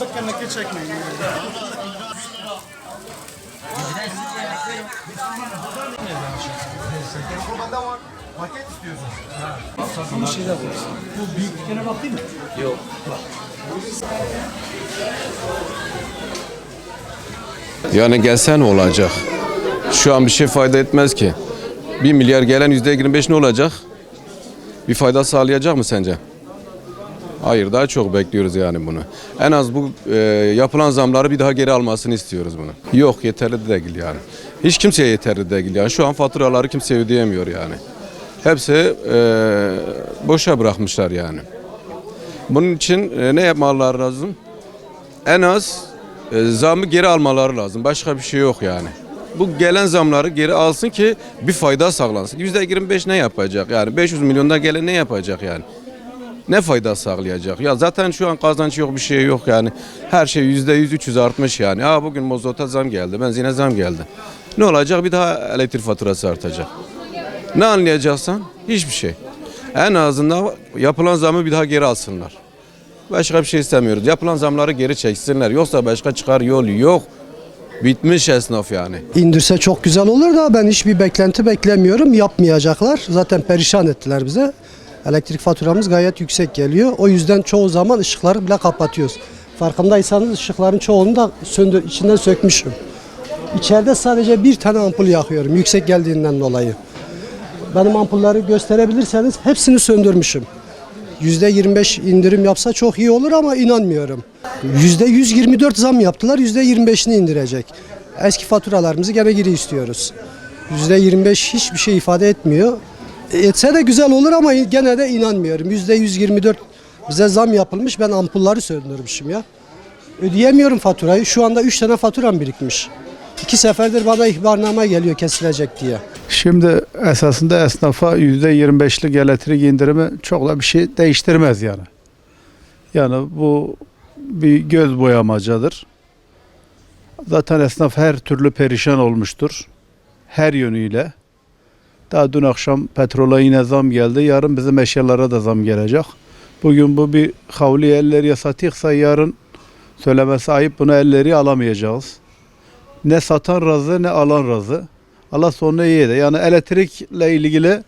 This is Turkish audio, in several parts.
Bakın çekmeyin. Kurbanda var. Paket istiyorsun. Bir şey de bu. Bu büyüklüklerine baktın mı? Yok. Bak. Yani gelse ne olacak? Şu an bir şey fayda etmez ki. 1 milyar gelen %25 ne olacak? Bir fayda sağlayacak mı sence? Hayır daha çok bekliyoruz yani bunu. En az bu e, yapılan zamları bir daha geri almasını istiyoruz bunu. Yok yeterli değil yani. Hiç kimseye yeterli değil yani. Şu an faturaları kimse ödeyemiyor yani. Hepsi e, boşa bırakmışlar yani. Bunun için e, ne yapmaları lazım? En az e, zamı geri almaları lazım. Başka bir şey yok yani. Bu gelen zamları geri alsın ki bir fayda sağlansın. %25 ne yapacak yani? 500 milyonda gelen ne yapacak yani? Ne fayda sağlayacak? Ya zaten şu an kazanç yok bir şey yok yani. Her şey yüzde yüz 300 artmış yani. Ha bugün mozota zam geldi, benzine zam geldi. Ne olacak? Bir daha elektrik faturası artacak. Ne anlayacaksan? Hiçbir şey. En azından yapılan zamı bir daha geri alsınlar. Başka bir şey istemiyoruz. Yapılan zamları geri çeksinler. Yoksa başka çıkar yol yok. Bitmiş esnaf yani. İndirse çok güzel olur da ben hiçbir beklenti beklemiyorum. Yapmayacaklar. Zaten perişan ettiler bize. Elektrik faturamız gayet yüksek geliyor. O yüzden çoğu zaman ışıkları bile kapatıyoruz. Farkındaysanız ışıkların çoğunu da söndür, içinden sökmüşüm. İçeride sadece bir tane ampul yakıyorum yüksek geldiğinden dolayı. Benim ampulleri gösterebilirseniz hepsini söndürmüşüm. %25 indirim yapsa çok iyi olur ama inanmıyorum. %124 zam yaptılar, %25'ini indirecek. Eski faturalarımızı gene geri istiyoruz. %25 hiçbir şey ifade etmiyor. Etse de güzel olur ama gene de inanmıyorum. %124 bize zam yapılmış, ben ampulları söndürmüşüm ya. Ödeyemiyorum faturayı. Şu anda 3 tane faturam birikmiş. İki seferdir bana ihbarname geliyor kesilecek diye. Şimdi esasında esnafa %25'lik elektrik indirimi çok da bir şey değiştirmez yani. Yani bu bir göz boyamacadır. Zaten esnaf her türlü perişan olmuştur. Her yönüyle. Daha dün akşam petrola yine zam geldi. Yarın bizim eşyalara da zam gelecek. Bugün bu bir havli elleri yasatıysa yarın söylemesi ayıp bunu elleri alamayacağız. Ne satan razı ne alan razı. Allah sonunu iyi eder. Yani elektrikle ilgili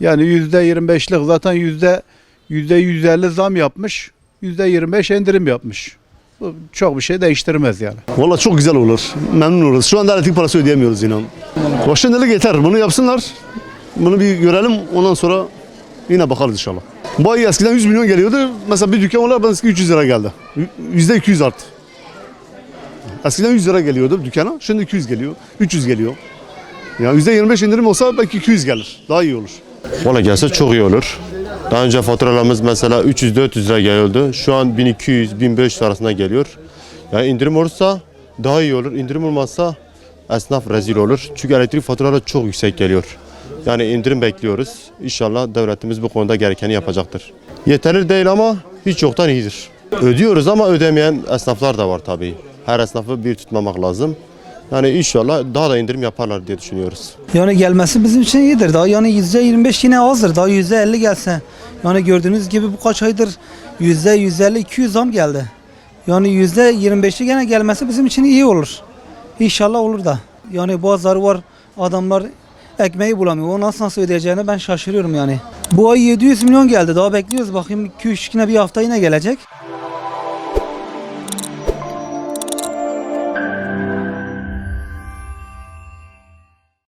yani yüzde 25'lik zaten yüzde yüzde 150 zam yapmış. Yüzde 25 indirim yapmış. Bu çok bir şey değiştirmez yani. Valla çok güzel olur. Memnun oluruz. Şu anda elektrik parası ödeyemiyoruz inan. Şimdilik yeter. Bunu yapsınlar. Bunu bir görelim. Ondan sonra yine bakarız inşallah. Bu ay eskiden 100 milyon geliyordu. Mesela bir dükkan olarak eski 300 lira geldi. Yüzde 200 arttı. Eskiden 100 lira geliyordu dükkana. Şimdi 200 geliyor. 300 geliyor. Ya yüzde 25 indirim olsa belki 200 gelir. Daha iyi olur. Valla gelse çok iyi olur. Daha önce faturalarımız mesela 300-400 lira geliyordu. Şu an 1200-1500 arasında geliyor. Yani indirim olursa daha iyi olur. İndirim olmazsa esnaf rezil olur. Çünkü elektrik faturaları çok yüksek geliyor. Yani indirim bekliyoruz. İnşallah devletimiz bu konuda gerekeni yapacaktır. Yeterli değil ama hiç yoktan iyidir. Ödüyoruz ama ödemeyen esnaflar da var tabii. Her esnafı bir tutmamak lazım. Yani inşallah daha da indirim yaparlar diye düşünüyoruz. Yani gelmesi bizim için iyidir. Daha yani yüzde 25 yine azdır. Daha yüzde 50 gelse. Yani gördüğünüz gibi bu kaç aydır yüzde 150 200 zam geldi. Yani yüzde 25'i gene gelmesi bizim için iyi olur. İnşallah olur da. Yani bazıları var adamlar ekmeği bulamıyor. O nasıl nasıl ödeyeceğini ben şaşırıyorum yani. Bu ay 700 milyon geldi. Daha bekliyoruz. Bakayım 2-3 yine bir hafta yine gelecek.